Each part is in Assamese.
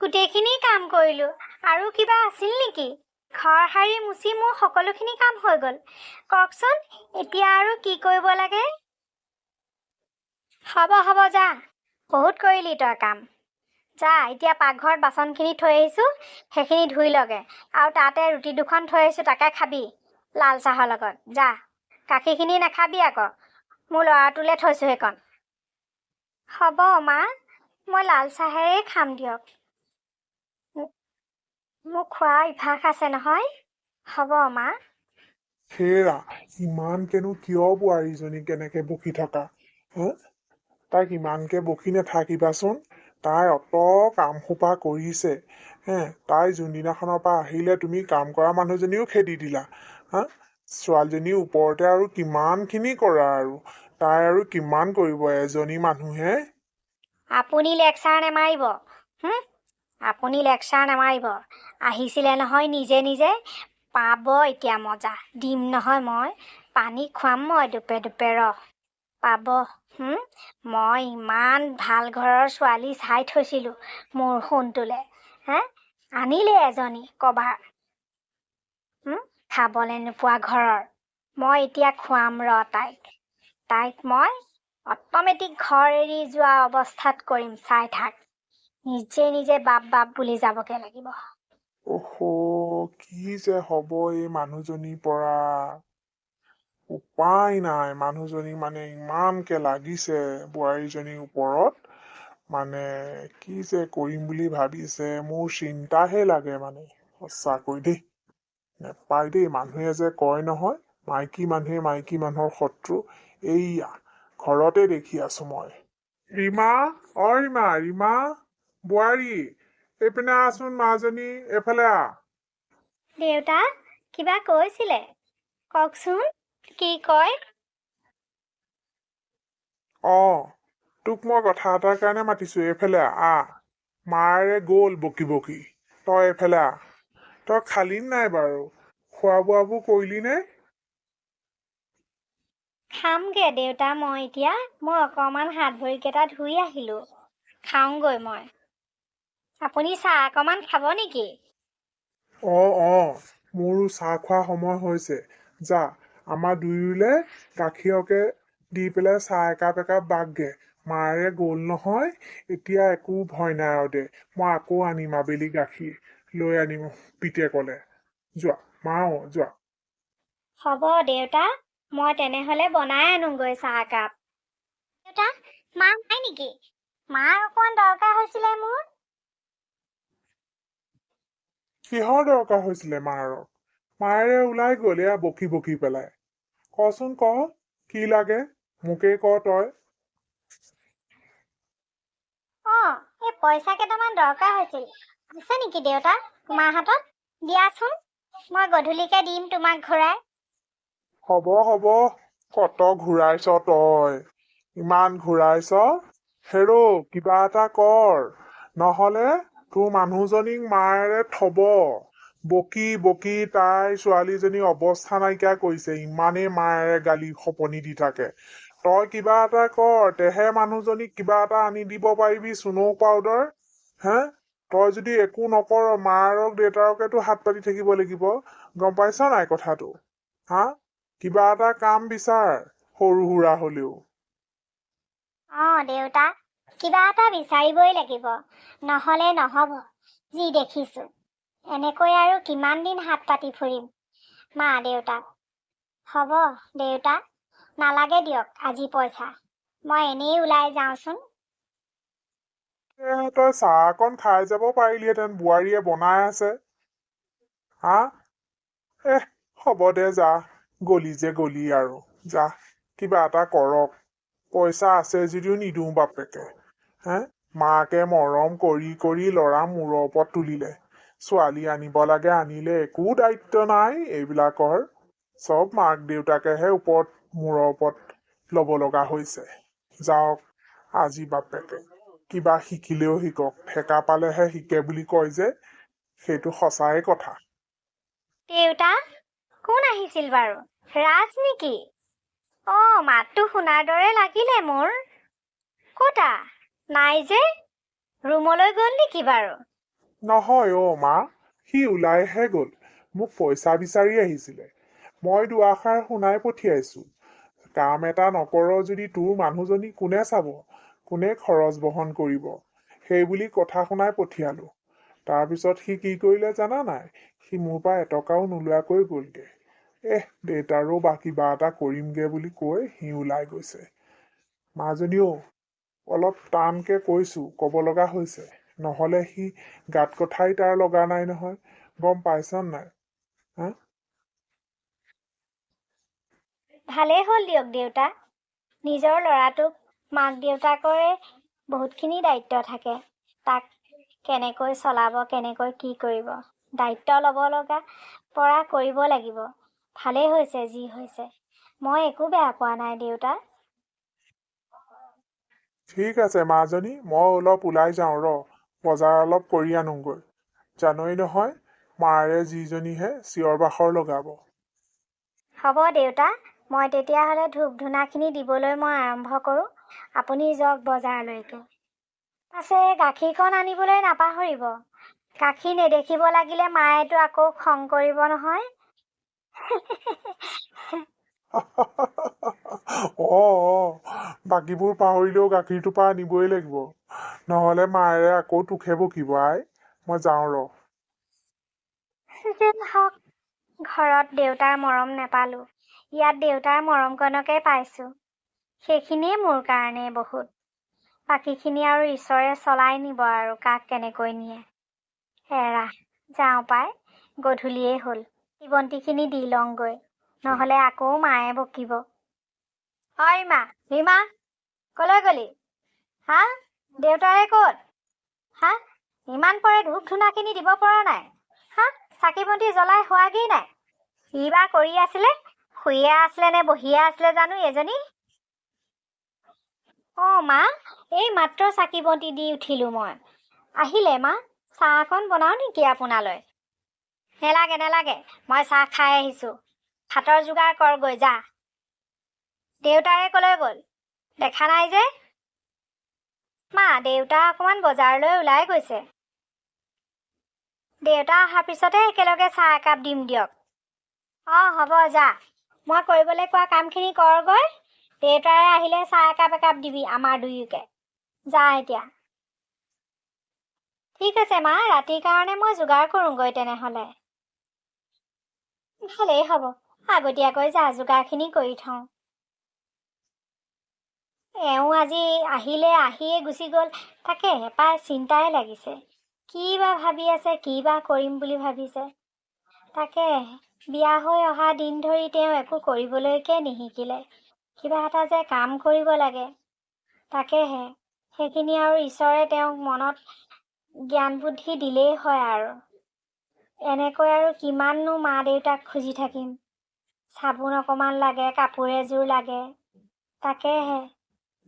গোটেইখিনি কাম কৰিলোঁ। আৰু কিবা আছিল নেকি? ঘৰ সাৰি মুচি মোৰ সকলোখিনি কাম হৈ গ'ল। কওকচোন এতিয়া আৰু কি কৰিব লাগে? হ'ব হ'ব যা। বহুত কৰিলি তই কাম। যা এতিয়া পাকঘৰত বাচনখিনি থৈ আহিছোঁ সেইখিনি ধুই লগে। আৰু তাতে ৰুটি দুখন থৈ আহিছোঁ তাকে খাবি। লাল চাহৰ লগত। যা। গাখীৰখিনি নাখাবি আকৌ। মোৰ ল'ৰাটোলৈ থৈছোঁ সেইকণ। হ'ব মা। মই লাল চাহেৰে খাম দিয়ক। মোক খোৱা অভ্যাস আছে নহয়। হ'ব মা। হেৰা ইমানকেনো কিয় বোৱাৰীজনী কেনেকে বকি থকা হা? তাইক ইমানকে বকি নাথাকিবাচোন তাই অত কাম সোপা কৰিছে হে? তাই যোনদিনাখনৰ পৰা আহিলে তুমি কাম কৰা মানুহজনীও খেদি দিলা হা? ছোৱালীজনীৰ ওপৰতে আৰু কিমানখিনি কৰা আৰু তাই আৰু কিমান কৰিব এজনী মানুহে? আপুনি লেকচাৰ নেমাৰিব আপুনি লেকচাৰ নেমাৰিব। আহিছিলে নহয় নিজে নিজে। পাব এতিয়া মজা। দিম নহয় মই। পানী খুৱাম মই দুপে দুপে ৰহ পাব মই ইমান ভাল ঘৰৰ ছোৱালী চাই থৈছিলোঁ মোৰ সোণটোলে। হে? আনিলে এজনী হুম? খাবলৈ নোপোৱা ঘৰৰ। মই এতিয়া খুৱাম ৰ তাইক। তাইক মই অট'মেটিক ঘৰ এৰি যোৱা অৱস্থাত কৰিম। চাই থাক। নিজে নিজে বাপ বাপ বুলি যাবগে লাগিব। অহ কি যে হব এই মানুহজনীৰ পৰা? উপায় নাই মানুহজনী মানে ইমানকে লাগিছে বোৱাৰীজনীৰ ওপৰত। মানে কি যে কৰিম বুলি ভাবিছে মোৰ চিন্তাহে লাগে মানে সঁচাকৈ দেই। নেপায় দেই মানুহে যে কয় নহয় মাইকী মানুহে মাইকী মানুহৰ শত্ৰু। এইয়া ঘৰতে দেখি আছো মই। ৰীমা অ ৰীমা ৰীমা। বোৱাৰী এইপিনে আচোন মাজনী এইফালে আহ। দেউতা কিবা কৈছিলে? কওকচোন কি কয়? অ তোক মই কথা এটাৰ কাৰণে মাতিছো এইফালে আহ। মাৰে গ'ল বকি বকি। তই এইফালে আহ। তই খালি নাই বাৰু। খোৱা বোৱাবোৰ কৰিলি নে? খামগে দেউতা মই এতিয়া। মই অকণমান হাত ভৰিকেইটা ধুই আহিলোঁ। খাওঁগৈ মই। আপুনি চাহ অকণমান খাব নেকি? অ অ মোৰো চাহ খোৱা সময় হৈছে। যা আমাৰ দুয়োলে গাখীৰকে দি পেলাই চাহ একাপ একাপ বাগগে। মাৰে গ'ল নহয় এতিয়া একো ভয় নাই আৰু দে। মই আকৌ আনিম আবেলি গাখীৰ। লৈ আনিম পিতেকলে যোৱা মাও যোৱা। হ'ব দেউতা মই তেনেহ'লে বনাই আনোগৈ চাহ একাপ। দেউতা মা নাই নেকি? মাৰ অকণমান দৰকাৰ হৈছিলে মোৰ। কিহৰ দৰকাৰ হৈছিলে মাৰৰ মায়েৰে ওলাই গ'ল এয়া বকি বকি পেলাই। কচোন ক কি লাগে? মোকেই ক তই। অঁ এই পইচা কেইটামান দৰকাৰ হৈছিল। আছে নেকি দেউতা তোমাৰ হাতত? দিয়াচোন মই গধূলিকৈ দিম তোমাক ঘূৰাই। হ'ব হ'ব কত ঘূৰাইছ তই? ইমান ঘূৰাইছ? হেৰৌ কিবা এটা কৰ। নহলে তোৰ মানুহজনীক মায়েৰে থব। বকি বকি তাই ছোৱালীজনী অৱস্থা নাইকিয়া কৰিছে। ইমানেই মায়েৰে গালি খপনি দি থাকে। তই কিবা এটা কৰ তেহে মানুহজনীক কিবা এটা আনি দিব পাৰিবি চুনৌ পাউদাৰ হে? তই যদি একো নকৰ মাৰক দেউতাৰকেতো হাত পাতি থাকিব লাগিব। গম পাইছ নাই কথাটো? হা? কিবা এটা কাম বিচাৰ সৰু সুৰা হলেও। অঁ দেউতা। কিবা এটা বিচাৰিবই লাগিব। নহ'লে নহ'ব যি দেখিছোঁ। এনেকৈ আৰু কিমান দিন হাত পাতি ফুৰিম? মা দেউতাক। হ'ব দেউতা। নালাগে দিয়ক আজি পইচা। মই এনেই ওলাই যাওঁচোন। তই চাহ অকণ খাই যাব পাৰিলিহেঁতেন বোৱাৰীয়ে বনাই আছে। হা? এহ হ'ব দে যা। গলি যে গলি আৰু। যা কিবা এটা কৰক। পইচা আছে যদিও নিদিওঁ বাপেকে। হে? মাকে মৰম কৰি কৰি ল'ৰা মূৰৰ ওপৰত তুলিলে। ছোৱালী আনিব লাগে আনিলে একো দায়িত্ব নাই এইবিলাকৰ। চব মাক দেউতাকেহে ওপৰত মূৰৰ ওপৰত ল'ব লগা হৈছে। যাওক আজি বাপেকে কিবা শিকিলেও শিকক। ঠেকা পালেহে শিকে বুলি কয় যে সেইটো সঁচাই কথা। দেউতা কোন আহিছিল বাৰু? ৰাজ নেকি অঁ মাতটো শুনাৰ দৰে লাগিলে মোৰ। ক'তা? নাই যে? ৰুমলৈ গ'ল নেকি বাৰু? নহয় অ' মা সি ওলাইহে গ'ল। মোক পইচা বিচাৰি আহিছিলে। মই দুআষাৰ শুনাই পঠিয়াইছো। কাম এটা নকৰ যদি তোৰ মানুহজনী কোনে চাব? কোনে খৰচ বহন কৰিব? সেই বুলি কথা শুনাই পঠিয়ালো। তাৰপিছত সি কি কৰিলে জানা নাই? সি মোৰ পৰা এটকাও নোলোৱাকৈ গ'লগে। এহ দেউতাৰো বা কিবা এটা কৰিমগে বুলি কৈ সি ওলাই গৈছে। মাজনীও অলপ টানকে কৈছো ক'ব লগা হৈছে। নহ'লে সি গাত কথাই তাৰ লগা নাই নহয় গম পাইছ নাই? ভালেই হ'ল দিয়ক দেউতা। নিজৰ ল'ৰাটোক মাক দেউতাকৰে বহুতখিনি দায়িত্ব থাকে। তাক কেনেকৈ চলাব কেনেকৈ কি কৰিব দায়িত্ব ল'ব লগা পৰা কৰিব লাগিব। ভালেই হৈছে যি হৈছে। মই একো বেয়া পোৱা নাই দেউতা। ঠিক আছে মাজনী মই অলপ ওলাই যাওঁ ৰ বজাৰ অলপ কৰি আনোগৈ। জানই নহয় মাৰে যিজনীহে চিঞৰ বাখৰ লগাব। হ'ব দেউতা মই তেতিয়াহ'লে ধূপ ধূনাখিনি দিবলৈ মই আৰম্ভ কৰোঁ। আপুনি যাওক বজাৰলৈকে। পাছে গাখীৰকণ আনিবলৈ নাপাহৰিব। গাখীৰ নেদেখিব লাগিলে মায়েতো আকৌ খং কৰিব নহয়। অ অ বাকীবোৰ পাহৰিলেও গাখীৰটোৰ পৰা আনিবই লাগিব। নহ'লে মায়েৰে আকৌ তোকহে বকিব আই। মই যাওঁ ৰ। যি হওক ঘৰত দেউতাৰ মৰম নেপালোঁ। ইয়াত দেউতাৰ মৰমকণকে পাইছোঁ। সেইখিনিয়ে মোৰ কাৰণে বহুত। বাকীখিনি আৰু ঈশ্বৰে চলাই নিব আৰু কাক কেনেকৈ নিয়ে। এৰা যাওঁ পাই গধূলিয়েই হ'ল। বন্তিখিনি দি লওঁগৈ। নহ'লে আকৌ মায়ে বকিব। হয় মা ৰীমা ক'লৈ গ'লি? হা দেউতাৰে ক'ত? হা ইমান পৰে ধূপ ধূনাখিনি দিব পৰা নাই। হা চাকি বন্তি জ্বলাই হোৱাগেই নাই। কি বা কৰি আছিলে শুইয়ে আছিলে নে বহিয়ে আছিলে জানো এজনী? অঁ মা এই মাত্ৰ চাকি বন্তি দি উঠিলোঁ মই। আহিলে মা চাহ অকণ বনাওঁ নেকি আপোনালৈ? নেলাগে নেলাগে মই চাহ খাই আহিছোঁ। ভাতৰ যোগাৰ কৰগৈ যা। দেউতাৰে ক'লৈ গ'ল? দেখা নাই যে? মা দেউতা অকণমান বজাৰলৈ ওলাই গৈছে। দেউতা অহাৰ পিছতে একেলগে চাহ একাপ দিম দিয়ক। অঁ হ'ব যা। মই কৰিবলৈ কোৱা কামখিনি কৰগৈ দেউতাৰে আহিলে চাহ একাপ একাপ দিবি আমাৰ দুয়োকে। যা এতিয়া। ঠিক আছে মা। ৰাতিৰ কাৰণে মই যোগাৰ কৰোঁগৈ তেনেহ'লে। ভালেই হ'ব। আগতীয়াকৈ যা যোগাৰখিনি কৰি থওঁ। এওঁ আজি আহিলে আহিয়ে গুচি গ'ল। তাকে হেঁপাহ চিন্তাই লাগিছে। কি বা ভাবি আছে কি বা কৰিম বুলি ভাবিছে। তাকে বিয়া হৈ অহা দিন ধৰি তেওঁ একো কৰিবলৈকে নিশিকিলে। কিবা এটা যে কাম কৰিব লাগে। তাকেহে সেইখিনি আৰু ঈশ্বৰে তেওঁক মনত জ্ঞান বুদ্ধি দিলেই হয় আৰু। এনেকৈ আৰু কিমাননো মা দেউতাক খুজি থাকিম। চাবোন অকণমান লাগে কাপোৰ এযোৰ লাগে। তাকেহে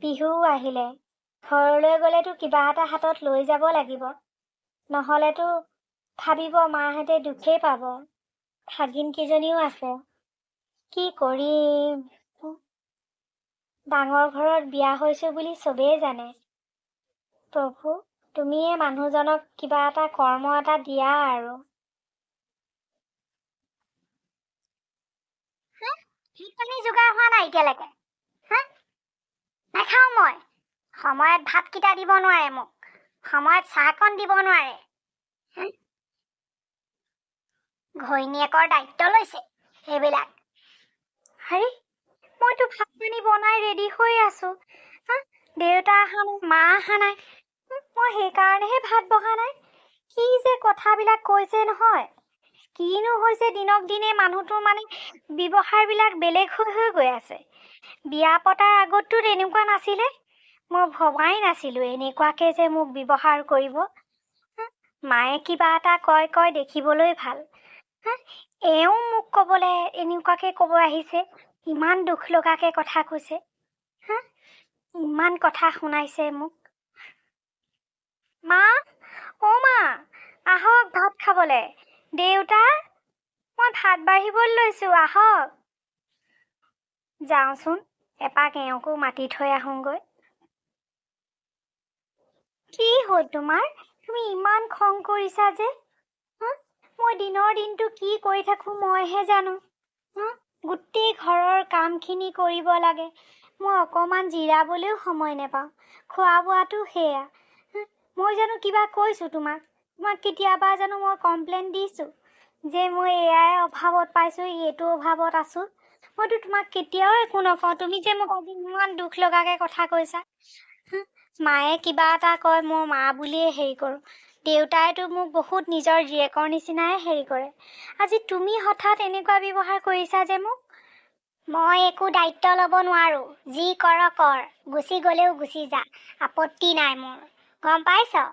বিহুও আহিলে। ঘৰলৈ গ'লেতো কিবা এটা হাতত লৈ যাব লাগিব। নহ'লেতো ভাবিব মাহঁতে দুখেই পাব। ভাগিনকেইজনীও আছে। কি কৰিম? ডাঙৰ ঘৰত বিয়া হৈছোঁ বুলি চবেই জানে। প্ৰভু তুমিয়ে মানুহজনক কিবা এটা কৰ্ম এটা দিয়া আৰু। ভাত যোগাৰ হোৱা নাই এতিয়ালৈকে। হা? নাখাওঁ মই। সময়ত ভাতকেইটা দিব নোৱাৰে মোক। সময়ত চাহকণ দিব নোৱাৰে? ঘৈণীয়েকৰ দায়িত্ব লৈছে সেইবিলাক। হেৰি মইতো ভাত পানী বনাই ৰেডি হৈ আছো। হা? দেউতা অহা নাই মা অহা নাই। মই সেইকাৰণেহে ভাত বহা নাই। কি যে কথাবিলাক কৈছে নহয়। কিনো হৈছে দিনক দিনে মানুহটোৰ মানে ব্যৱহাৰবিলাক বেলেগ হৈ হৈ গৈ আছে। বিয়া পতাৰ আগততো তেনেকুৱা নাছিলে? মই ভবাই নাছিলোঁ এনেকুৱাকে যে মোক ব্যৱহাৰ কৰিব। মায়ে কিবা এটা কয় কয় দেখিবলৈ ভাল। এওঁ মোক ক'বলৈ এনেকুৱাকে ক'ব আহিছে ইমান দুখ লগাকে কথা কৈছে। ইমান কথা শুনাইছে মোক। মা অ' মা আহক ভাত খাবলৈ। দেউতা মই ভাত বাঢ়িবলৈ লৈছোঁ আহক যাওঁচোন এপাক এওঁকো মাতি থৈ আহোঁগৈ কি হ'ল তোমাৰ তুমি ইমান খং কৰিছা যে? মই দিনৰ দিনটো কি কৰি থাকোঁ মইহে জানো? গোটেই ঘৰৰ কামখিনি কৰিব লাগে মই অকণমান জিৰাবলৈও সময় নাপাওঁ খোৱা বোৱাটো সেয়া? মই জানো কিবা কৈছোঁ তোমাক তোমাক কেতিয়াবা জানো মই কমপ্লেইন দিছোঁ যে মই এয়াই অভাৱত পাইছোঁ এইটো অভাৱত আছোঁ। মইতো তোমাক কেতিয়াও একো নকওঁ। তুমি যে মোক আজি ইমান দুখ লগাকৈ কথা কৈছা? মায়ে কিবা এটা কয় মই মা বুলিয়ে হেৰি কৰোঁ। দেউতাইতো মোক বহুত নিজৰ জীয়েকৰ নিচিনাই হেৰি কৰে। আজি তুমি হঠাৎ এনেকুৱা ব্যৱহাৰ কৰিছা যে মোক? মই একো দায়িত্ব ল'ব নোৱাৰোঁ। যি কৰ কৰ। গুচি গ'লেও গুচি যা। আপত্তি নাই মোৰ। গম পাইছ?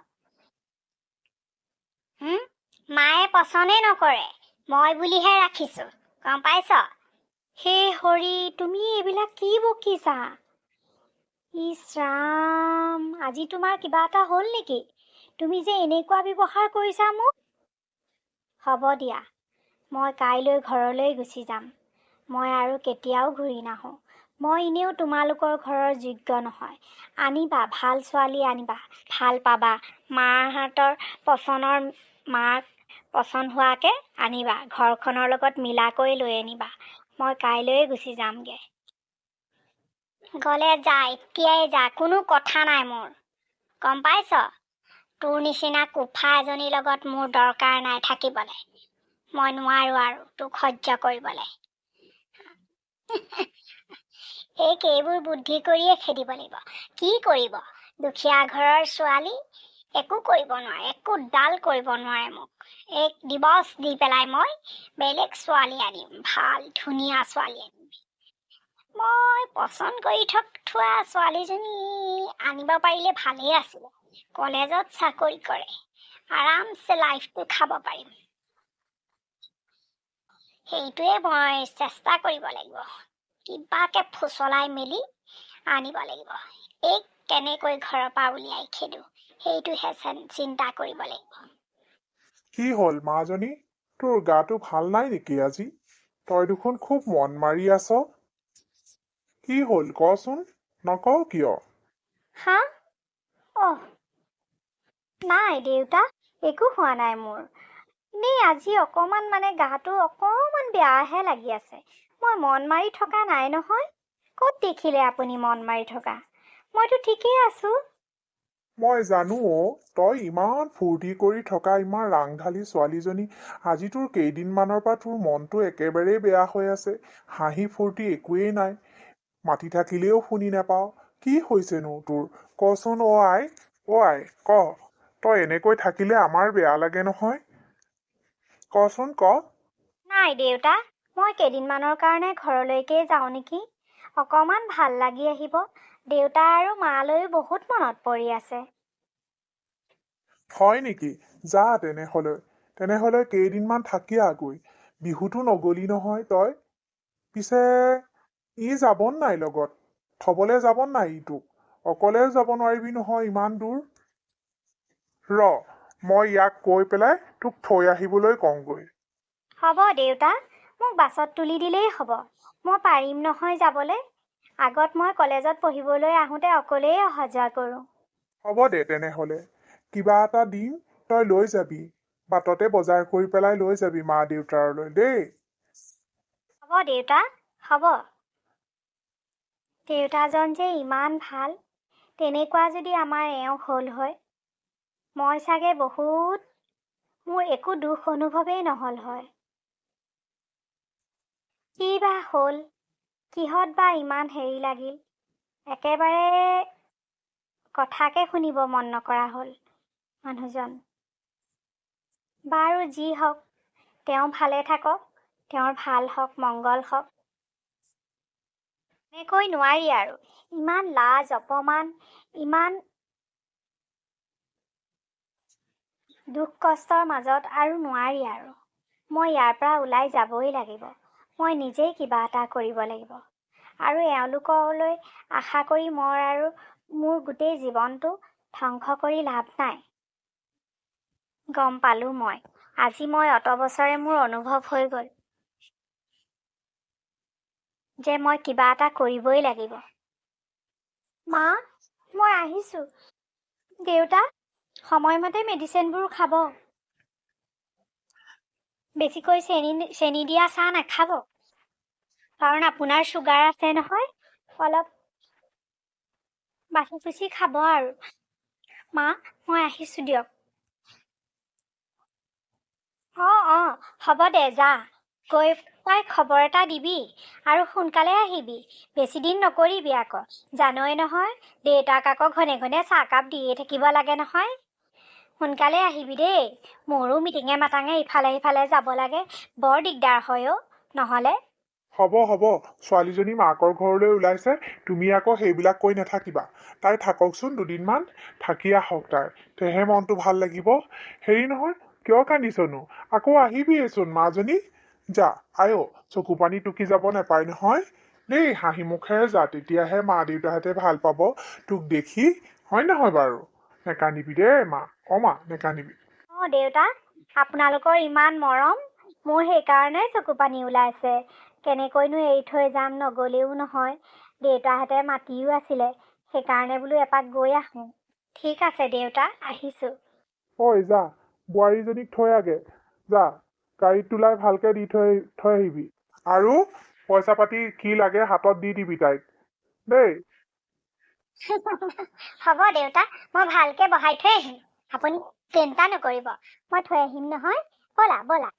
মায়ে পচন্দেই নকৰে। মই বুলিহে ৰাখিছোঁ। গম পাইছ? হে হৰি তুমি এইবিলাক কি বকিছা? ইছ ৰাম আজি তোমাৰ কিবা এটা হ'ল নেকি? তুমি যে এনেকুৱা ব্যৱহাৰ কৰিছা মোক? হ'ব দিয়া মই কাইলৈ ঘৰলৈ গুচি যাম। মই আৰু কেতিয়াও ঘূৰি নাহোঁ। মই এনেও তোমালোকৰ ঘৰৰ যোগ্য নহয়। আনিবা ভাল ছোৱালী আনিবা ভাল পাবা। মাহঁতৰ পচন্দৰ মাক পচন্দ হোৱাকৈ আনিবা ঘৰখনৰ লগত মিলাকৈ লৈ আনিবা। মই কাইলৈয়ে গুচি যামগৈ। গ'লে যা এতিয়াই যা কোনো কথা নাই মোৰ। গম পাইছ? তোৰ নিচিনা কোফা এজনীৰ লগত মোৰ দৰকাৰ নাই থাকিবলৈ। মই নোৱাৰোঁ আৰু তোক সহ্য কৰিবলৈ। এই কেইবোৰ বুদ্ধি কৰিয়ে খেদিব লাগিব। কি কৰিব? দুখীয়া ঘৰৰ ছোৱালী একো কৰিব নোৱাৰে, একো ডাল কৰিব নোৱাৰে মোক। এক দিৱস দি পেলাই মই বেলেগ ছোৱালী আনিম, ভালো ধুনীয়া ছোৱালী আনিম মই পচন্দ কৰি থোৱা ছোৱালীজনী আনিব পাৰিলে ভালেই আছিলে। কলেজত চাকৰি কৰে, আৰামছে লাইফটো খাব পাৰিম। সেইটোৱে মই চেষ্টা কৰিব লাগিব। কিবাকে ফুচলাই মেলি আনিব লাগিব। এই কেনেকৈ ঘৰৰ পৰা উলিয়াই খেদো। সেইটোহে চেন- চিন্তা কৰিব লাগিব। কি হ'ল মাজনী তোৰ গাটো ভাল নাই নেকি আজি? তই দেখোন খুব মন মাৰি আছ। কি হ'ল কচোন? নকওঁ কিয়? হা? অহ নাই দেউতা একো হোৱা নাই মোৰ। এনেই আজি অকণমান মানে গাটো অকণমান বেয়াহে লাগি আছে। মই মন মাৰি থকা নাই নহয়। ক'ত দেখিলে আপুনি মন মাৰি থকা? মইতো ঠিকেই আছোঁ। মই জানো অ তই ইমান ফূৰ্তি কৰি থকা ইমান ৰাংঢালী ছোৱালীজনী আজি তোৰ কেইদিনমানৰ পৰা তোৰ মনটো একেবাৰেই বেয়া হৈ আছে হাঁহি ফূৰ্তি একোৱেই নাই মাতি থাকিলেও শুনি নাপাওঁ কি হৈছেনো তোৰ? কচোন অ আই অ আই ক তই এনেকৈ থাকিলে আমাৰ বেয়া লাগে নহয়? কচোন ক। নাই দেউতা মই কেইদিনমানৰ কাৰণে ঘৰলৈকে যাওঁ নেকি? অকণমান ভাল লাগি আহিব দেউতা আৰু মালৈও বহুত মনত পৰি আছে। হয় নেকি? যা তেনেহ'লে। তেনেহ'লে কেইদিনমান থাকি আগৈ। বিহুতো নগলি নহয় তই? পিছে ই যাব নাই লগত? থবলৈ যাব নাই ইটোক অকলে যাব নোৱাৰিবি নহয় ইমান দূৰ? ৰ মই ইয়াক কৈ পেলাই তোক থৈ আহিবলৈ কওঁগৈ। হ'ব দেউতা মোক বাছত তুলি দিলেই হ'ব। মই পাৰিম নহয় যাবলৈ। আগত মই কলেজত পঢ়িবলৈ আহোঁতে অকলেই অহা যোৱা কৰোঁ। হ'ব দে তেনেহ'লে। কিবা এটা দিম তই লৈ যাবি। বাটতে বজাৰ কৰি পেলাই লৈ যাবি মা দেউতাৰলৈ দেই। হ'ব দেউতা হ'ব। দেউতাজন যে ইমান ভাল তেনেকুৱা যদি আমাৰ এওঁ হ'ল হয় মই চাগে বহুত মোৰ একো দুখ অনুভৱেই নহ'ল হয়। কি বা হ'ল কিহত বা ইমান হেৰি লাগিল? একেবাৰে কথাকে শুনিব মন নকৰা হ'ল মানুহজন। বাৰু যি হওক তেওঁ ভালে থাকক তেওঁৰ ভাল হওক মংগল হওক। এনেকৈ নোৱাৰি আৰু। ইমান লাজ অপমান ইমান দুখ কষ্টৰ মাজত আৰু নোৱাৰি আৰু। মই ইয়াৰ পৰা ওলাই যাবই লাগিব। মই নিজেই কিবা এটা কৰিব লাগিব। আৰু এওঁলোকলৈ আশা কৰি মই আৰু মোৰ গোটেই জীৱনটো ধ্বংস কৰি লাভ নাই। গম পালোঁ মই। আজি মই অত বছৰে মোৰ অনুভৱ হৈ গ'ল যে মই কিবা এটা কৰিবই লাগিব। মা মই আহিছোঁ। দেউতা সময়মতে মেডিচিনবোৰ খাব। বেছিকৈ চেনি চেনি দিয়া চাহ নাখাব। কাৰণ আপোনাৰ চুগাৰ আছে নহয় অলপ বাচি কুচি খাব আৰু। মা মই আহিছোঁ দিয়ক। অঁ অঁ হ'ব দে যা। গৈ পাই খবৰ এটা দিবি আৰু সোনকালে আহিবি। বেছি দিন নকৰিবি আকৌ। জানই নহয় দেউতাক আকৌ ঘনে ঘনে চাহকাপ দিয়ে থাকিব লাগে নহয়। সোনকালে আহিবি দেই। মোৰো মিটিঙে মাটাঙে ইফালে সিফালে যাব লাগে। বৰ দিগদাৰ হয় অ' নহ'লে? হ'ব হ'ব। ছোৱালীজনী মাকৰ ঘৰলৈ ওলাইছে। তুমি আকৌ সেইবিলাক কৈ নাথাকিবা। তাই থাককচোন দুদিনমান। থাকি আহক তাই। তেহে মনটো ভাল লাগিব। হেৰি নহয় কিয় কান্দিছনো? আকৌ আহিবিয়েচোন মাজনী। যা আইঅ চকু পানী টুকি যাব নেপায় নহয়। দেই হাঁহি মুখেৰে যা। তেতিয়াহে মা দেউতাহঁতে ভাল পাব। তোক দেখি। হয় নহয় বাৰু? নেকান্দিবি দেই মা। অ মা নেকান্দিবি অঁ দেউতা আপোনালোকৰ ইমান মৰম মোৰ সেইকাৰণে চকু পানী ওলাইছে। কেনেকৈনো এৰি থৈ যাম নগ'লেও নহয়। দেউতাহঁতে মাতিও আছিলে সেইকাৰণে বোলো এপাক গৈ আহোঁ। ঠিক আছে দেউতা আহিছোঁ। ঐ যা বোৱাৰীজনীক থৈ আগে। যা গাড়ীত তোলাই ভালকে দি থৈ থৈ আহিবি। আৰু পইচা পাতি কি লাগে হাতত দি দিবি তাইক। দেই হ'ব দেউতা মই ভালকে বহাই থৈ আহিম। আপুনি চিন্তা নকৰিব মই থৈ আহিম নহয়। ব'লা ব'লা।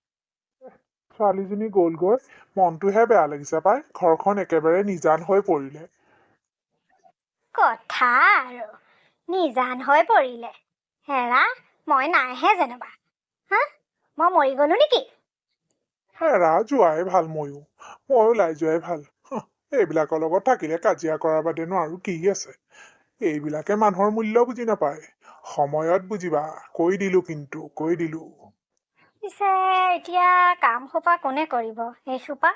ছোৱালীজনী গ'লগৈ মনটোহে বেয়া লাগিছে পাই ঘৰখন একেবাৰে নিজান হৈ পৰিলে। কথা আৰু নিজান হৈ পৰিলে। হেৰা মই নাইহে যেনিবা। হা মই মৰি গ'লো নেকি? হেৰা যোৱাই ভাল ময়ো মই ওলাই যোৱাই ভাল। এইবিলাকৰ লগত থাকিলে কাজিয়া কৰাৰ বাদেনো আৰু কি আছে? এইবিলাকে মানুহৰ মূল্য বুজি নাপায়। সময়ত বুজিবা কৈ দিলো কিন্তু কৈ দিলো। পিছে এতিয়া কাম সোপা কোনে কৰিব? এইসোপা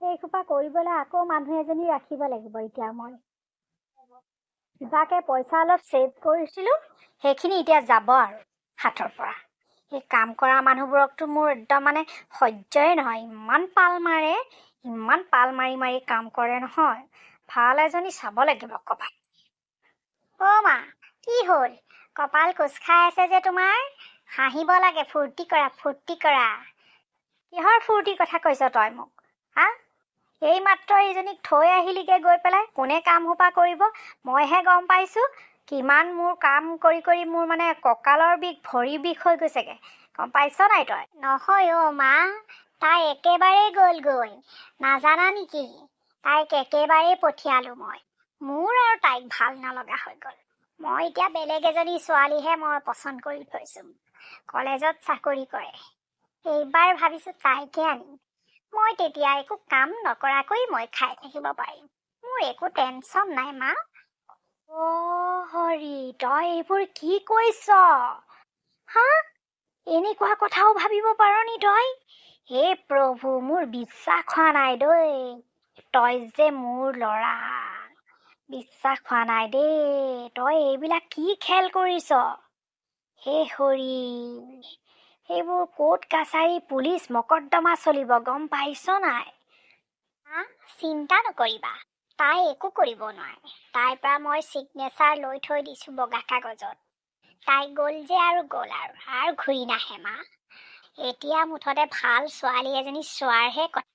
এইসোপা কৰিবলৈ আকৌ মানুহ এজনী ৰাখিব লাগিব এতিয়া মই। কিবাকে পইচা অলপ ছেভ কৰিছিলোঁ সেইখিনি এতিয়া যাব আৰু হাতৰ পৰা। সেই কাম কৰা মানুহবোৰকতো মোৰ একদম মানে সহ্যই নহয় ইমান পাল মাৰে ইমান পাল মাৰি মাৰি কাম কৰে নহয়। ভাল এজনী চাব লাগিব কপাল। অ' মা কি হ'ল? কপাল কোচ খাই আছে যে তোমাৰ? হাঁহিব লাগে ফূৰ্তি কৰা ফূৰ্তি কৰা। কিহৰ ফূৰ্তিৰ কথা কৈছ তই মোক হা? এইমাত্ৰ এইজনীক থৈ আহিলিগে গৈ পেলাই কোনে কাম সোপা কৰিব? মইহে গম পাইছোঁ কিমান মোৰ কাম কৰি কৰি মোৰ মানে কঁকালৰ বিষ ভৰিৰ বিষ হৈ গৈছেগে। গম পাইছ নাই তই? নহয় অ' মা। তাই একেবাৰে গ'লগৈ নাজানা নেকি? তাইক একেবাৰেই পঠিয়ালোঁ মই। মোৰ আৰু তাইক ভাল নলগা হৈ গ'ল। মই এতিয়া বেলেগ এজনী ছোৱালীহে মই পচন্দ কৰি থৈছোঁ। কলেজত চাকৰি কৰে। এইবাৰ ভাবিছোঁ তাইকে আনিম। মই তেতিয়া একো কাম নকৰাকৈ মই খাই থাকিব পাৰিম। মোৰ একো টেনচন নাই মা। হৰি তই এইবোৰ কি কৈছ? হা? এনেকুৱা কথাও ভাবিব পাৰ নি তই? হে প্ৰভু মোৰ বিশ্বাস হোৱা নাই দেই। তই যে মোৰ ল'ৰা বিশ্বাস হোৱা নাই দেই। তই এইবিলাক কি খেল কৰিছ? হে হৰি সেইবোৰ কোৰ্ট কাছাৰী পুলিচ মকদ্দমা চলিব গম পাইছ নাই? চিন্তা নকৰিবা তাই একো কৰিব নোৱাৰে। তাইৰ পৰা মই ছিগনেচাৰ লৈ থৈ দিছোঁ বগা কাগজত। তাই গ'ল যে আৰু গ'ল আৰু আৰু ঘূৰি নাহে মা। এতিয়া মুঠতে ভাল ছোৱালী এজনী চোৱাৰহে কথা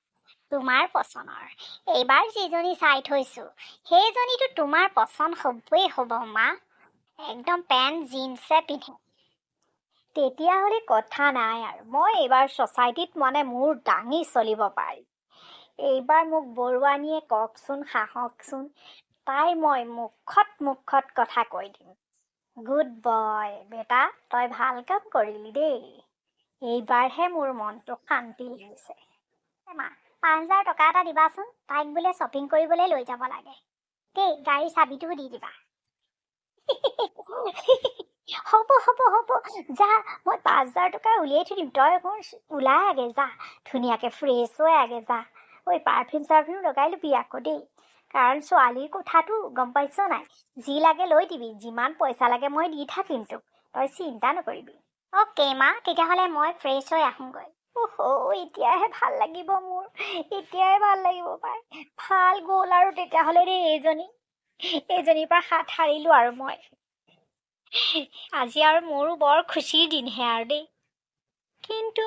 তোমাৰ পচন্দৰ এইবাৰ যিজনী চাই থৈছোঁ সেইজনীতো তোমাৰ পচন্দ হ'বই হ'ব মা। একদম পেণ্ট জিন্সে পিন্ধিম তেতিয়াহ'লে কথা নাই আৰু। মই এইবাৰ ছ'চাইটিত মানে মোৰ দাঙি চলিব পাৰি। এইবাৰ মোক বৰুৱানীয়ে কওকচোন সাহকচোন। তাই মই মুখত মুখত কথা কৈ দিম। গুড বয় বেটা তই ভাল কাম কৰিলি দেই। এইবাৰহে মোৰ মনটো শান্তি লাগিছে। মা পাঁচ হাজাৰ টকা এটা দিবাচোন তাইক বোলে শ্বপিং কৰিবলৈ লৈ যাব লাগে। দেই গাড়ীৰ চাবিটোও দি দিবা। হ'ব হ'ব হ'ব যা মই পাঁচ হাজাৰ টকা উলিয়াই থৈ দিম তই ওলাই আগে যা ধুনীয়াকৈ ফ্ৰেছ হৈ আগে যা। ঐ পাৰফিউম চাৰফিউম লগাই ল'বি আকৌ দেই। কাৰণ ছোৱালীৰ কথাটো গম পাইছ নাই? যি লাগে লৈ দিবি যিমান পইচা লাগে মই দি থাকিম তোক। তই চিন্তা নকৰিবি। অ'কে মা? তেতিয়াহ'লে মই ফ্ৰেছ হৈ আহোঁগৈ। এতিয়াহে ভাল লাগিব মোৰ। এতিয়াহে ভাল লাগিব পাই। ভাল গ'ল আৰু তেতিয়াহ'লে দেই এইজনী এইজনীৰ পৰা হাত সাৰিলোঁ আৰু মই। আজি আৰু মোৰো বৰ খুচিৰ দিনহে আৰু দেই। কিন্তু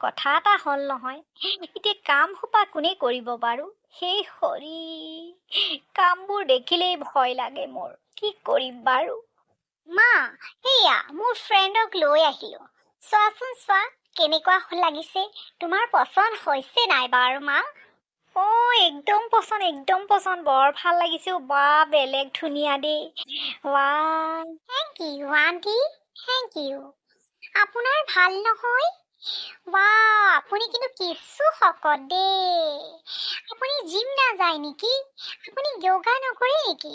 কথা এটা হ'ল নহয় এতিয়া কাম সোপা কোনে কৰিব বাৰু? সেই হৰি কামবোৰ দেখিলেই ভয় লাগে মোৰ। কি কৰিম বাৰু? মা এয়া মোৰ ফ্ৰেণ্ডক লৈ আহিলোঁ। চোৱাচোন চোৱা কেনেকুৱা লাগিছে? তোমাৰ পচন্দ হৈছে নাই বাৰু মা? অঁ একদম পচন্দ একদম পচন্দ। বৰ ভাল লাগিছে বা বেলেগ ধুনীয়া দেই। ৱা thank you aunty thank you আপোনাৰ ভাল নহয়? ৱা আপুনি কিন্তু কিছু শকত দেই। আপুনি জিম নাযায় নেকি? আপুনি য়োগা নকৰে নেকি?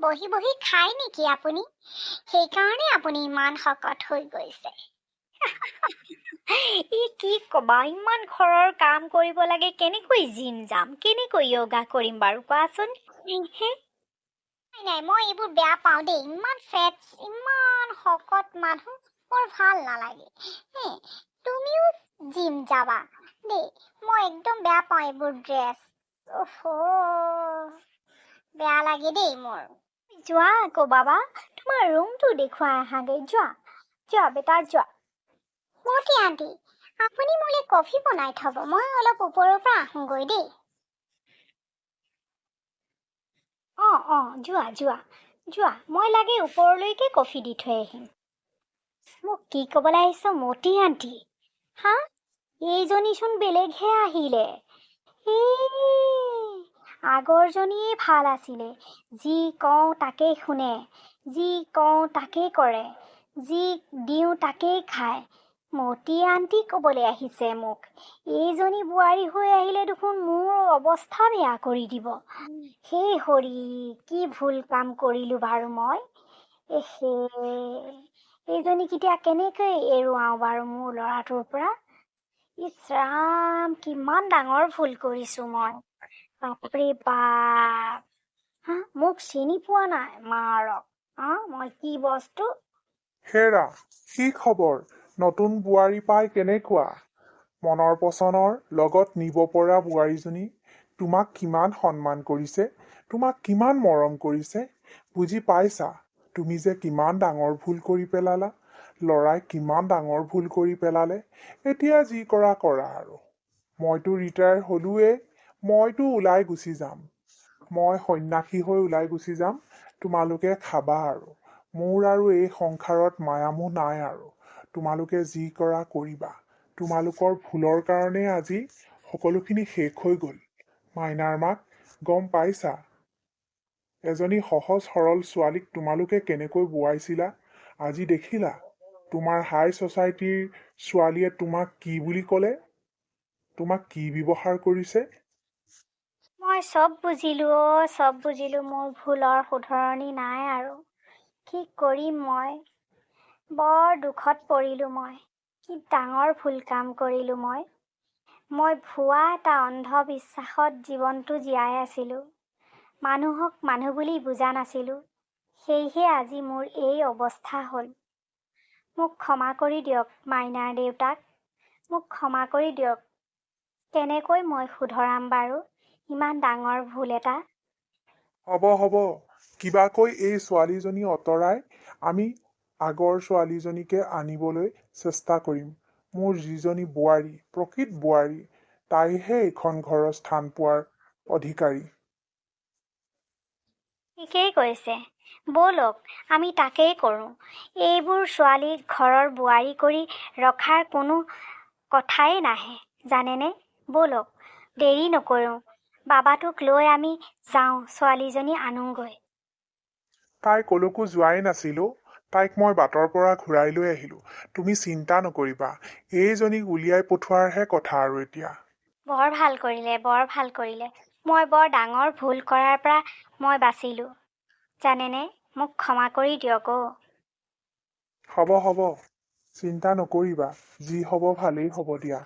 বহি বহি খায় নেকি আপুনি? সেইকাৰণে আপুনি ইমান শকত হৈ গৈছে। ই কি ক'বা ইমান ঘৰৰ কাম কৰিব লাগে কেনেকৈ জিম যাম কেনেকৈ য়োগা কৰিম বাৰু কোৱাচোন? নাই নাই মই এইবোৰ বেয়া পাওঁ দেই ইমান ফেট ইমান শকত মানুহ বৰ ভাল নালাগে। তুমিও জিম যাবা দেই মই একদম বেয়া পাওঁ এইবোৰ ড্ৰেছ বেয়া লাগে দেই মোৰ। যোৱা আকৌ বাবা তোমাৰ ৰুমটো দেখুৱাই আহাগৈ যোৱা যোৱা বেটা যোৱা মতি আণ্টি আপুনি মোলৈ কফি বনাই থ'ব মই অলপ ওপৰৰ পৰা আহোঁগৈ দেই অঁ অঁ যোৱা যোৱা যোৱা মই লাগে ওপৰলৈকে কফি দি থৈ আহিম মোক কি ক'বলৈ আহিছ মতি আণ্টি হা এইজনীচোন বেলেগহে আহিলে এই আগৰজনীয়ে ভাল আছিলে। যি কওঁ তাকেই শুনে যি কওঁ তাকেই কৰে যি দিওঁ তাকেই খায়। মতি আণ্টি ক'বলৈ আহিছে মোক এইজনী বোৱাৰী হৈ আহিলে দেখোন মোৰ অৱস্থা বেয়া কৰি দিব। সেই হৰি কি ভুল কাম কৰিলোঁ বাৰু মই। এহে এইজনীক এতিয়া কেনেকৈ এৰুৱাওঁ বাৰু মোৰ ল'ৰাটোৰ পৰা? ইছ ৰাম কিমান ডাঙৰ ভুল কৰিছোঁ মই। বাপৰে বাপ হা মোক চিনি পোৱা নাই? মাৰক। হা? মই কি বস্তু? হেৰা কি খবৰ? নতুন বোৱাৰী পাই কেনেকুৱা? মনৰ পচন্দৰ লগত নিব পৰা বোৱাৰীজনী তোমাক কিমান সন্মান কৰিছে? তোমাক কিমান মৰম কৰিছে? বুজি পাইছা? তুমি যে কিমান ডাঙৰ ভুল কৰি পেলালা? ল'ৰাই কিমান ডাঙৰ ভুল কৰি পেলালে? এতিয়া যি কৰা কৰা আৰু। মইতো ৰিটায়াৰ হ'লোৱেই। মইতো ওলাই গুচি যাম। মই সন্যাসী হৈ ওলাই গুচি যাম। তোমালোকে খাবা আৰু। মোৰ আৰু এই সংসাৰত মায়ামোহ নাই আৰু। তোমালোকে যি কৰা কৰিবা। তোমালোকৰ ভুলৰ কাৰণে আজি সকলোখিনি শেষ হৈ গ'ল। মাইনাৰ মাক গম পাইছা? এজনী সহজ সৰল ছোৱালীক তোমালোকে কেনেকৈ বোৱাইছিলা? আজি দেখিলা? তোমাৰ হাই ছ'চাইটিৰ ছোৱালীয়ে তোমাক কি বুলি ক'লে? তোমাক কি ব্যৱহাৰ কৰিছে? মই চব বুজিলোঁ অ' চব বুজিলোঁ মোৰ ভুলৰ শুধৰণি নাই আৰু। কি কৰিম মই? বৰ দুখত পৰিলোঁ মই। কি ডাঙৰ ভুল কাম কৰিলোঁ মই। মই ভুৱা এটা অন্ধবিশ্বাসত জীৱনটো জীয়াই আছিলোঁ। মানুহক মানুহ বুলি বুজা নাছিলোঁ। সেয়েহে আজি মোৰ এই অৱস্থা হ'ল। মোক ক্ষমা কৰি দিয়ক মাইনাৰ দেউতাক। মোক ক্ষমা কৰি দিয়ক। কেনেকৈ মই শুধৰাম বাৰু? ইমান ডাঙৰ ভুল এটা? হ'ব হ'ব। কিবাকৈ এই ছোৱালীজনী অঁতৰাই আমি আগৰ ছোৱালীজনীকে আনিবলৈ চেষ্টা কৰিম। মোৰ যিজনী বোৱাৰী প্ৰকৃত বোৱাৰী তাইহে এইখন ঘৰৰ স্থান পোৱাৰ অধিকাৰী। ঠিকেই কৈছে। ব'লক আমি তাকেই কৰোঁ। এইবোৰ ছোৱালীক ঘৰৰ বোৱাৰী কৰি ৰখাৰ কোনো কথাই নাহে জানেনে? ব'লক দেৰি নকৰোঁ। বাবাটোক লৈ আমি যাওঁ ছোৱালীজনী আনোগৈ। তাই কলৈকো যোৱাই নাছিলো তাইক মই বাটৰ পৰা ঘূৰাই লৈ আহিলো। তুমি চিন্তা নকৰিবা এইজনীক উলিয়াই পঠোৱাৰহে কথা আৰু এতিয়া। বৰ ভাল কৰিলে বৰ ভাল কৰিলে। মই বৰ ডাঙৰ ভুল কৰাৰ পৰা মই বাচিলোঁ। জানেনে? মোক ক্ষমা কৰি দিয়ক অ' হ'ব হ'ব। চিন্তা নকৰিবা যি হ'ব ভালেই হ'ব দিয়া।